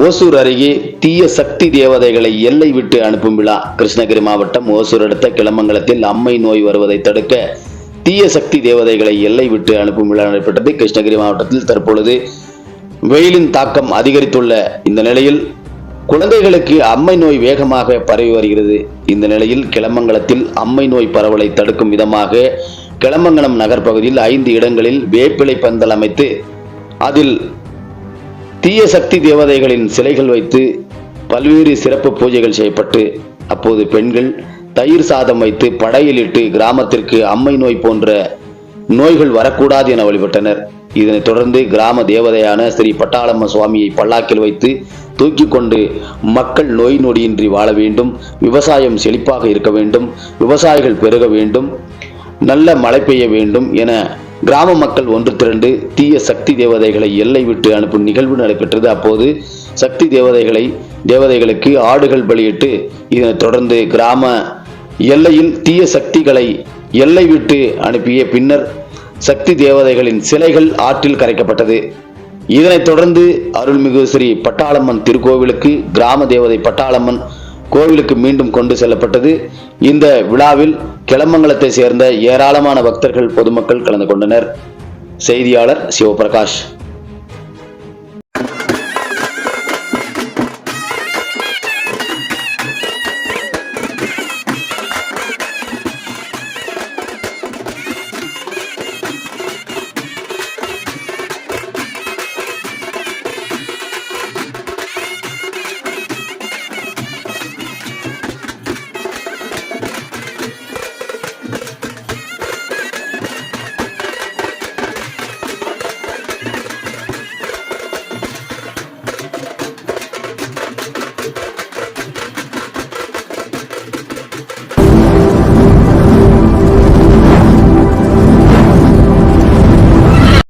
ஓசூர் அருகே தீய சக்தி தேவதைகளை எல்லை விட்டு அனுப்பும் விழா. கிருஷ்ணகிரி மாவட்டம் ஓசூர் அடுத்த கிளமங்கலத்தில் அம்மை நோய் வருவதை தடுக்க தீய சக்தி தேவதைகளை எல்லை விட்டு அனுப்பும் விழா நடைபெற்றது கிருஷ்ணகிரி மாவட்டத்தில் தற்பொழுது வெயிலின் தாக்கம் அதிகரித்துள்ள இந்த நிலையில் குழந்தைகளுக்கு அம்மை நோய் வேகமாக பரவி வருகிறது. இந்த நிலையில் கிளமங்கலத்தில் அம்மை நோய் பரவலை தடுக்கும் விதமாக கிளமங்கலம் நகர் பகுதியில் ஐந்து இடங்களில் வேப்பிலை பந்தல் அமைத்து அதில் தீய சக்தி தேவதைகளின் சிலைகள் வைத்து பல்வேறு சிறப்பு பூஜைகள் செய்யப்பட்டு அப்போது பெண்கள் தயிர் சாதம் வைத்து படையிலிட்டு கிராமத்திற்கு அம்மை நோய் போன்ற நோய்கள் வரக்கூடாது என வழிபட்டனர். இதனைத் தொடர்ந்து கிராம தேவதையான ஸ்ரீ பட்டாளம்ம சுவாமியை பல்லாக்கில் வைத்து தூக்கி கொண்டு மக்கள் நோய் நொடியின்றி வாழ வேண்டும் விவசாயம் செழிப்பாக இருக்க வேண்டும் விவசாயிகள் பெருக வேண்டும் நல்ல மழை பெய்ய வேண்டும் என கிராம மக்கள் ஒன்று திரண்டு தீய சக்தி தேவதைகளை எல்லை விட்டு அனுப்பும் நிகழ்வு நடைபெற்றது. அப்போது சக்தி தேவதைகளை தேவதைகளுக்கு ஆடுகள் பலியிட்டு இதனைத் தொடர்ந்து கிராம எல்லையில் தீய சக்திகளை எல்லை விட்டு அனுப்பிய பின்னர் சக்தி தேவதைகளின் சிலைகள் ஆற்றில் கரைக்கப்பட்டது. இதனைத் தொடர்ந்து அருள்மிகு ஸ்ரீ பட்டாளம்மன் திருக்கோவிலுக்கு கிராம தேவதை பட்டாளம்மன் கோவிலுக்கு மீண்டும் கொண்டு செல்லப்பட்டது. இந்த விழாவில் கிளமங்கலத்தை சேர்ந்த ஏராளமான பக்தர்கள் பொதுமக்கள் கலந்து கொண்டனர். செய்தியாளர் சிவபிரகாஷ்.